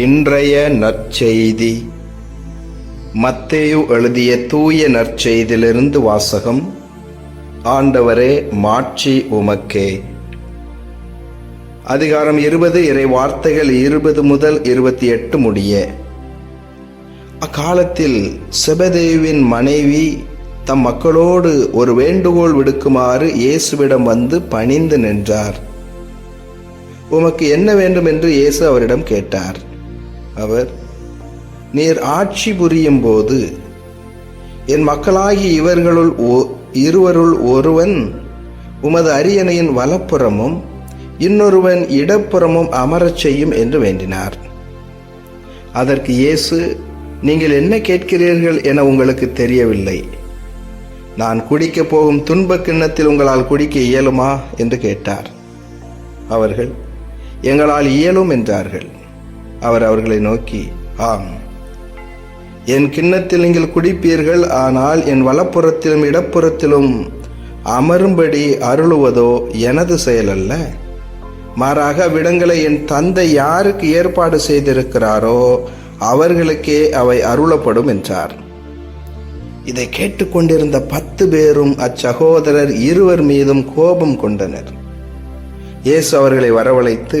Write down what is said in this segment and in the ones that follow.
இன்றைய நற்செய்தி. மத்தேயு எழுதிய தூய நற்செய்தியிலிருந்து வாசகம் ஆண்டவரே மாட்சி உமக்கே. அதிகாரம் இருபது இறை வார்த்தைகள் இருபது முதல் இருபத்தி எட்டு முடிய. அக்காலத்தில் செபதேவின் மனைவி தம் மக்களோடு ஒரு வேண்டுகோள் விடுக்குமாறு இயேசுவிடம் வந்து பணிந்து நின்றார். உமக்கு என்ன வேண்டும் என்று இயேசு அவரிடம் கேட்டார். அவர் நீர் ஆட்சி புரியும் போது என் மக்களாகி இவர்களுள் ஒ- இருவருள் ஒருவன் உமது அரியணையின் வலப்புறமும் இன்னொருவன் இடப்புறமும் அமரச் செய்யும் என்று வேண்டினார். அதற்கு இயேசு நீங்கள் என்ன கேட்கிறீர்கள் என உங்களுக்கு தெரியவில்லை. நான் குடிக்கப் போகும் துன்பக் கிண்ணத்தில் உங்களால் குடிக்க இயலுமா? என்று கேட்டார். அவர்கள் எங்களால் இயலும் என்றார்கள். அவர் அவர்களை நோக்கி ஆம் என் கிண்ணத்தில் நீங்கள் குடிப்பீர்கள் ஆனால் என் வலப்புறத்திலும் இடப்புறத்திலும் அமரும்படி அருளுவதோ எனது செயலல்ல? மாறாக அவ்விடங்களை என் தந்தை யாருக்கு ஏற்பாடு செய்திருக்கிறாரோ அவர்களுக்கே அவை அருளப்படும் என்றார். இதை கேட்டுக்கொண்டிருந்த பத்து பேரும் அச்சகோதரர் இருவர் மீதும் கோபம் கொண்டனர். இயேசு அவர்களை வரவழைத்து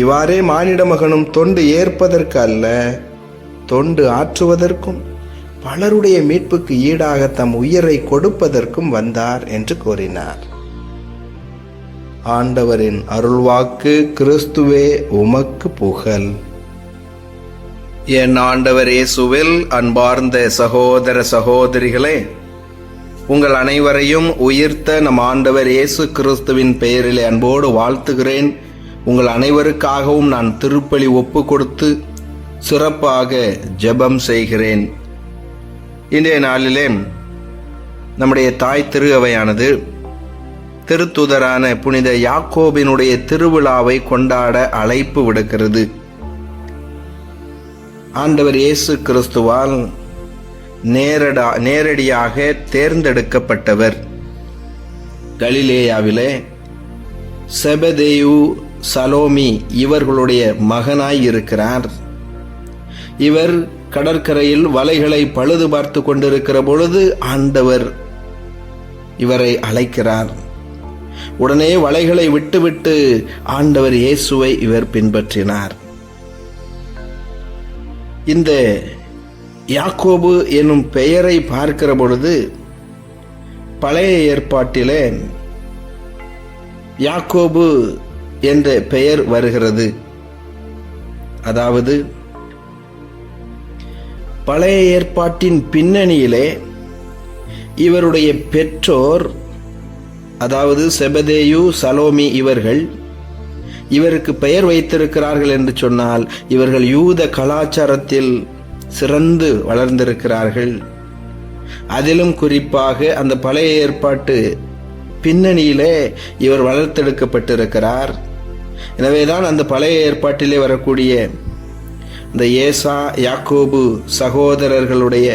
இவ்வாறே மானிட மகனும் தொண்டு ஏற்பதற்கு அல்ல தொண்டு ஆற்றுவதற்கும் பலருடைய மீட்புக்கு ஈடாக தம் உயிரை கொடுப்பதற்கும் வந்தார் என்று கூறினார். ஆண்டவரின் அருள்வாக்கு கிறிஸ்துவே உமக்கு புகழ். என் ஆண்டவர் இயேசுவில் அன்பார்ந்த சகோதர சகோதரிகளே உங்கள் அனைவரையும் உயிர்த்த நம் ஆண்டவர் இயேசு கிறிஸ்துவின் பெயரிலே அன்போடு வாழ்த்துகிறேன். உங்கள் அனைவருக்காகவும் நான் திருப்பலி ஒப்பு கொடுத்து சிறப்பாக ஜெபம் செய்கிறேன். இன்றைய நாளிலே நம்முடைய தாய் திரு அவையானது திருத்துதரான புனித யாக்கோபினுடைய திருவிழாவை கொண்டாட அழைப்பு விடுக்கிறது. ஆண்டவர் இயேசு கிறிஸ்துவால் நேரடா நேரடியாக தேர்ந்தெடுக்கப்பட்டவர். கலிலேயாவிலே செபதேயு சலோமி இவர்களுடைய மகனாய் இருக்கிறார். இவர் கடற்கரையில் வலைகளை பழுது பார்த்து கொண்டிருக்கிற பொழுது ஆண்டவர் இவரை அழைக்கிறார். உடனே வலைகளை விட்டுவிட்டு ஆண்டவர் இயேசுவை இவர் பின்பற்றினார். இந்த யாக்கோபு என்னும் பெயரை பார்க்கிற பொழுது பழைய ஏற்பாட்டிலே யாக்கோபு என்ற பெயர் வருகிறது. அதாவது பழைய ஏற்பாட்டின் பின்னணியிலே இவருடைய பெற்றோர் அதாவது செபதேயு சலோமி இவர்கள் இவருக்கு பெயர் வைத்திருக்கிறார்கள் என்று சொன்னால் இவர்கள் யூத கலாச்சாரத்தில் சிறந்து வளர்ந்திருக்கிறார்கள். அதிலும் குறிப்பாக அந்த பழைய ஏற்பாட்டு பின்னணியிலே இவர் வளர்த்தெடுக்கப்பட்டிருக்கிறார். எனவேதான் அந்த பழைய ஏற்பாட்டிலே வரக்கூடிய இந்த ஏசா யாக்கோபு சகோதரர்களுடைய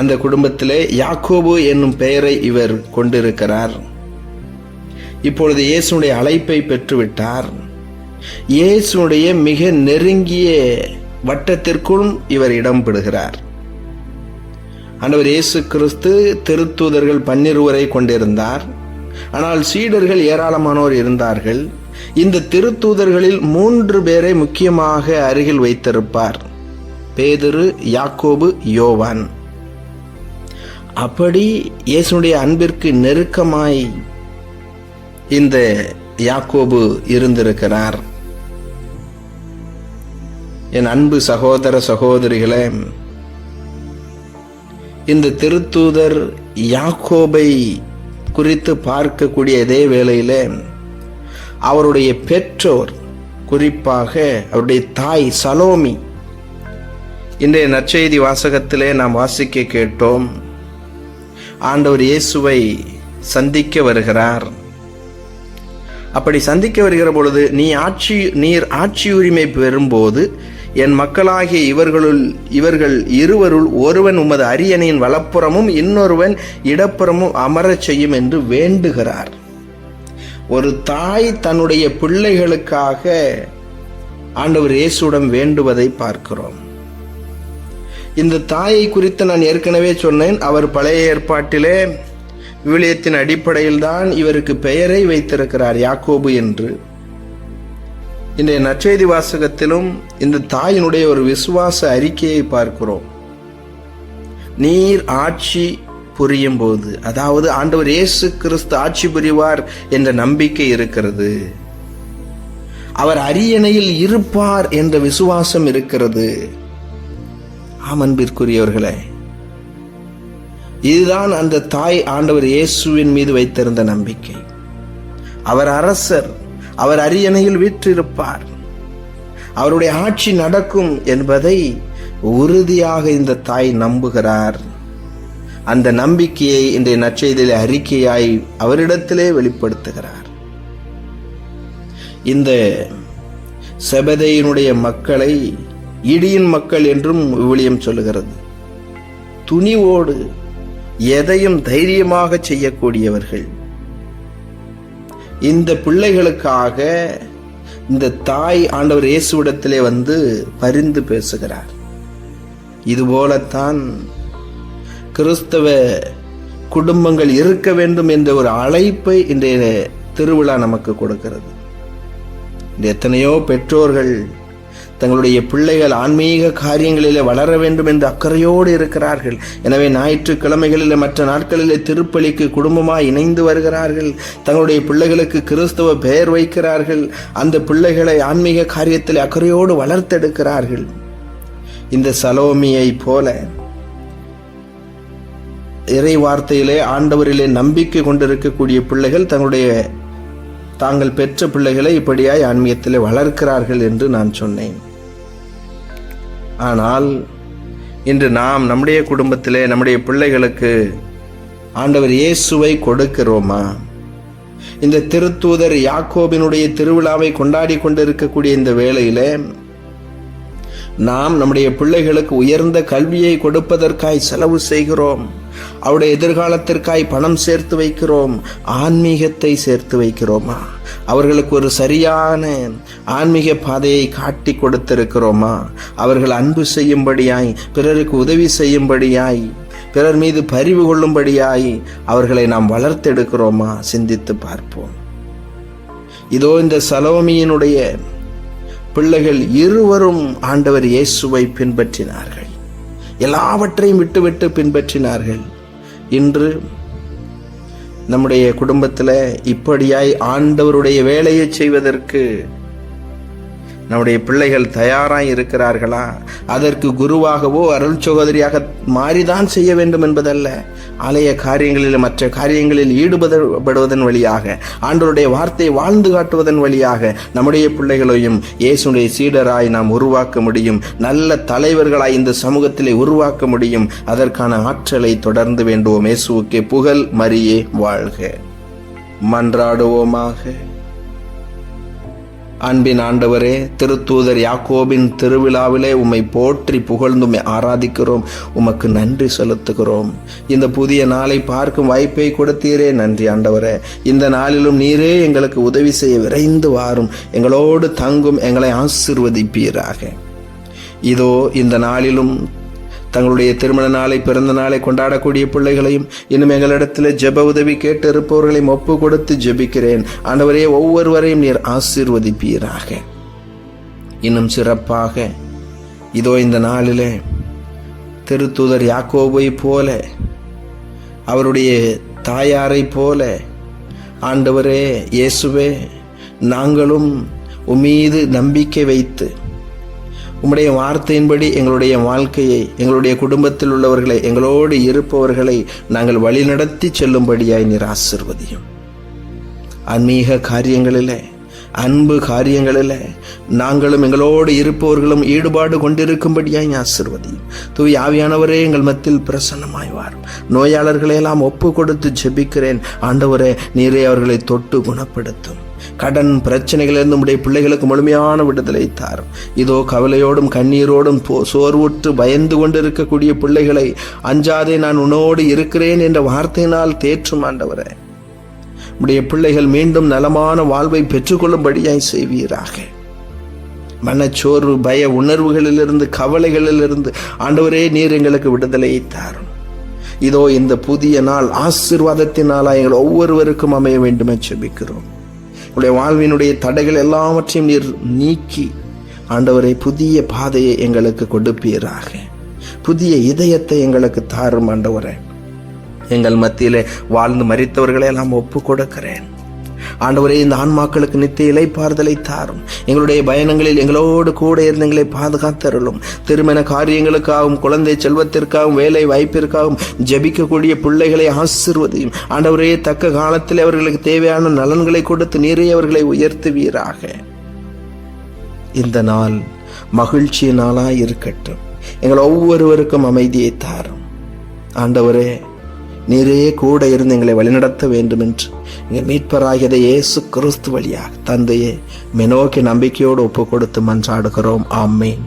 அந்த குடும்பத்திலே யாக்கோபு என்னும் பெயரை இவர் கொண்டிருக்கிறார். இப்பொழுது இயேசுடைய அழைப்பை பெற்றுவிட்டார். இயேசுடைய மிக நெருங்கிய வட்டத்திற்குள் இவர் இடம் பெறுகிறார் ஆண்டவர் இயேசு கிறிஸ்து திருத்தூதர்கள் பன்னிருவரை கொண்டிருந்தார். ஆனால் சீடர்கள் ஏராளமானோர் இருந்தார்கள். இந்த திருத்தூதர்களில் மூன்று பேரை முக்கியமாக அருகில் வைத்திருப்பார். பேதுரு யாக்கோபு யோவான். அப்படி இயேசுடைய அன்பிற்கு நெருக்கமாய் இந்த யாக்கோபு இருந்திருக்கிறார். என் அன்பு சகோதர சகோதரிகளே இந்த திருத்தூதர் யாக்கோபை குறித்து பார்க்கக்கூடிய இதே வேளையிலே அவருடைய பெற்றோர் குறிப்பாக அவருடைய தாய் சலோமி. இன்றைய நற்செய்தி வாசகத்திலே நாம் வாசிக்க கேட்டோம். ஆண்டவர் இயேசுவை சந்திக்க வருகிறார். அப்படி சந்திக்க வருகிற பொழுது நீ ஆட்சி நீர் ஆட்சி உரிமை பெறும்போது என் மக்களாகிய இவர்களுள் இவர்கள் இருவருள் ஒருவன் உமது அரியணையின் வலப்புறமும் இன்னொருவன் இடப்புறமும் அமரச் செய்யும் என்று வேண்டுகிறார். ஒரு தாய் தன்னுடைய பிள்ளைகளுக்காக ஆண்டவர் இயேசுடன் வேண்டுவதை பார்க்கிறோம். இந்த தாயை குறித்து நான் ஏற்கனவே சொன்னேன். அவர் பழைய ஏற்பாட்டிலே விவிலியத்தின் அடிப்படையில் தான் இவருக்கு பெயரை வைத்திருக்கிறார் யாக்கோபு என்று. இன்றைய நற்செய்தி வாசகத்திலும் இந்த தாயினுடைய ஒரு விசுவாச அறிக்கையை பார்க்கிறோம். நீர் ஆட்சி புரியும் போது அதாவது ஆண்டவர் இயேசு கிறிஸ்து ஆட்சி புரிவார் என்ற நம்பிக்கை இருக்கிறது. அவர் அரியணையில் இருப்பார் என்ற விசுவாசம் இருக்கிறது. ஆமன்பிற்குரியவர்களே இதுதான் அந்த தாய் ஆண்டவர் இயேசுவின் மீது வைத்திருந்த நம்பிக்கை. அவர் அரசர் அவர் அரியணையில் வீற்றிருப்பார். அவருடைய ஆட்சி நடக்கும் என்பதை உறுதியாக இந்த தாய் நம்புகிறார். அந்த நம்பிக்கையை இன்றைய நற்செய்தியில் அறிக்கையாய் அவரிடத்திலே வெளிப்படுத்துகிறார். இந்த செபதையினுடைய மக்களை இடியின் மக்கள் என்றும் விவிலியம் சொல்லுகிறது. துணிவோடு எதையும் தைரியமாக செய்யக்கூடியவர்கள். இந்த பிள்ளைகளுக்காக இந்த தாய் ஆண்டவர் இயேசுவிடத்திலே வந்து பரிந்து பேசுகிறார். இதுபோலத்தான் கிறிஸ்தவ குடும்பங்கள் இருக்க வேண்டும் என்ற ஒரு அழைப்பை இன்றைய திருவிழா நமக்கு கொடுக்கிறது. எத்தனையோ பெற்றோர்கள் தங்களுடைய பிள்ளைகள் ஆன்மீக காரியங்களிலே வளர வேண்டும் என்று அக்கறையோடு இருக்கிறார்கள். எனவே ஞாயிற்றுக்கிழமைகளில் மற்ற நாட்களிலே திருப்பலிக்கு குடும்பமாக இணைந்து வருகிறார்கள். தங்களுடைய பிள்ளைகளுக்கு கிறிஸ்தவ பெயர் வைக்கிறார்கள். அந்த பிள்ளைகளை ஆன்மீக காரியத்தில் அக்கறையோடு வளர்த்தெடுக்கிறார்கள். இந்த சலோமியை போல இறை வார்த்தையிலே ஆண்டவரிலே நம்பிக்கை கொண்டிருக்கக்கூடிய பிள்ளைகள் தங்களுடைய தாங்கள் பெற்ற பிள்ளைகளை இப்படியாய் ஆன்மீகத்திலே வளர்க்கிறார்கள் என்று நான் சொன்னேன். ஆனால் இன்று நாம் நம்முடைய குடும்பத்திலே நம்முடைய பிள்ளைகளுக்கு ஆண்டவர் இயேசுவை கொடுக்கிறோமா? இந்த திருத்தூதர் யாக்கோபினுடைய திருவிழாவை கொண்டாடி கொண்டிருக்கக்கூடிய இந்த வேளையிலே நாம் நம்முடைய பிள்ளைகளுக்கு உயர்ந்த கல்வியை கொடுப்பதற்காய் செலவு செய்கிறோம். அவருடைய எதிர்காலத்திற்காய் பணம் சேர்த்து வைக்கிறோம் ஆன்மீகத்தை சேர்த்து வைக்கிறோமா? அவர்களுக்கு ஒரு சரியான ஆன்மீக பாதையை காட்டி கொடுத்திருக்கிறோமா? அவர்கள் அன்பு செய்யும்படியாய் பிறருக்கு உதவி செய்யும்படியாய் பிறர் மீது பரிவு கொள்ளும்படியாய் அவர்களை நாம் வளர்த்தெடுக்கிறோமா? சிந்தித்து பார்ப்போம். இதோ இந்த சலோமியினுடைய பிள்ளைகள் இருவரும் ஆண்டவர் இயேசுவை பின்பற்றினார்கள். எல்லாவற்றையும் விட்டுவிட்டு பின்பற்றினார்கள். இன்று நம்முடைய குடும்பத்தில் இப்படியாய் ஆண்டவருடைய வேலையை செய்வதற்கு நம்முடைய பிள்ளைகள் தயாராக இருக்கிறார்களா? அதற்கு குருவாகவோ அருள் சகோதரியாக மாறிதான் செய்ய வேண்டும் என்பதல்ல. ஆலய காரியங்களில் மற்ற காரியங்களில் ஈடுபடுவதன் வழியாக ஆண்டவருடைய வார்த்தை வாழ்ந்து காட்டுவதன் வழியாக நம்முடைய பிள்ளைகளையும் இயேசுடைய சீடராய் நாம் உருவாக்க முடியும். நல்ல தலைவர்களாய் இந்த சமூகத்திலே உருவாக்க முடியும். அதற்கான ஆற்றலை தொடர்ந்து வேண்டுவோம். இயேசுவுக்கே புகழ் மரியே வாழ்க. மன்றாடுவோமாக. அன்பின் ஆண்டவரே திருத்தூதர் யாக்கோபின் திருவிழாவிலே உம்மை போற்றி புகழ்ந்து உம்மை ஆராதிக்கிறோம். உமக்கு நன்றி செலுத்துகிறோம். இந்த புதிய நாளை பார்க்கும் வாய்ப்பை கொடுத்தீரே நன்றி ஆண்டவரே. இந்த நாளிலும் நீரே எங்களுக்கு உதவி செய்ய விரைந்து வாரும். எங்களோடு தங்கும் எங்களை ஆசிர்வதிப்பீராக. இதோ இந்த நாளிலும் தங்களுடைய திருமண நாளை பிறந்த நாளை கொண்டாடக்கூடிய பிள்ளைகளையும் இன்னும் எங்களிடத்தில் ஜெப உதவி கேட்டு இருப்பவர்களையும் ஒப்பு கொடுத்து ஜெபிக்கிறேன். ஆண்டவரே ஒவ்வொருவரையும் நீர் ஆசீர்வதிப்பீராக. இன்னும் சிறப்பாக இதோ இந்த நாளிலே திருத்தூதர் யாக்கோபை போல அவருடைய தாயாரை போல ஆண்டவரே இயேசுவே நாங்களும் உம்மீது நம்பிக்கை வைத்து உம்முடைய வார்த்தையின்படி எங்களுடைய வாழ்க்கையை எங்களுடைய குடும்பத்தில் உள்ளவர்களை எங்களோடு இருப்பவர்களை நாங்கள் வழிநடத்தி செல்லும்படியாய் நீர் ஆசிர்வதியும். ஆன்மீக காரியங்களிலே அன்பு காரியங்களில் நாங்களும் எங்களோடு இருப்பவர்களும் ஈடுபாடு கொண்டிருக்கும்படியாய் ஆசிர்வதியும். தூய் ஆவியானவரே எங்கள் மத்தியில் பிரசன்னமாய் வாரும் நோயாளர்களை ஒப்பு கொடுத்து ஜெபிக்கிறேன். ஆண்டவரே நீரே அவர்களை தொட்டு குணப்படுத்தும். கடன் பிரச்சனைகளிலிருந்து உடைய பிள்ளைகளுக்கு முழுமையான விடுதலை தாரும். இதோ கவலையோடும் கண்ணீரோடும் போ சோர்வுற்று பயந்து கொண்டிருக்கக்கூடிய பிள்ளைகளை அஞ்சாதே நான் உன்னோடு இருக்கிறேன் என்ற வார்த்தையினால் தேற்றும் ஆண்டவரே. உடைய பிள்ளைகள் மீண்டும் நலமான வாழ்வை பெற்றுக்கொள்ளும்படியாய் செய்வீராக. மனச்சோர்வு பய உணர்வுகளிலிருந்து கவலைகளிலிருந்து ஆண்டவரே நீர் எங்களுக்கு விடுதலையை தாரும். இதோ இந்த புதிய நாள் ஆசிர்வாதத்தினாலா எங்கள் ஒவ்வொருவருக்கும் அமைய வேண்டும் என்று செபிக்கிறோம். உடைய வாழ்வினுடைய தடைகள் எல்லாவற்றையும் நீர் நீக்கி ஆண்டவரை புதிய பாதையை எங்களுக்கு கொடுப்பீராக. புதிய இதயத்தை எங்களுக்கு தாரும் ஆண்டவரே. எங்கள் மத்தியிலே வாழ்ந்து மறித்தவர்களை எல்லாம் ஒப்பு கொடுக்கிறேன் ஆண்டவரே இந்த ஆன்மாக்களுக்கு நித்திய இலைப்பாறுதலை தாரும். எங்களுடைய பயணங்களில் எங்களோடு கூட இருந்து எங்களை பாதுகாத்தருளும். திருமண காரியங்களுக்காகவும் குழந்தை செல்வத்திற்காகவும் வேலை வாய்ப்பிற்காகவும் ஜெபிக்கக்கூடிய பிள்ளைகளை ஆசிர்வதையும். ஆண்டவரே தக்க காலத்தில் அவர்களுக்கு தேவையான நலன்களை கொடுத்து நீரே அவர்களை உயர்த்துவீராக. இந்த நாள் மகிழ்ச்சி இருக்கட்டும் எங்கள் ஒவ்வொருவருக்கும் அமைதியை தாரும். ஆண்டவரே நீரே கூட இருந்து எங்களை வழிநடத்த வேண்டும் என்று எங்கள் மீட்பராகியதை இயேசு கிறிஸ்து வழியாக தந்தையே மெனோக்கி நம்பிக்கையோடு ஒப்பு கொடுத்து மன்றாடுகிறோம். ஆமேன்.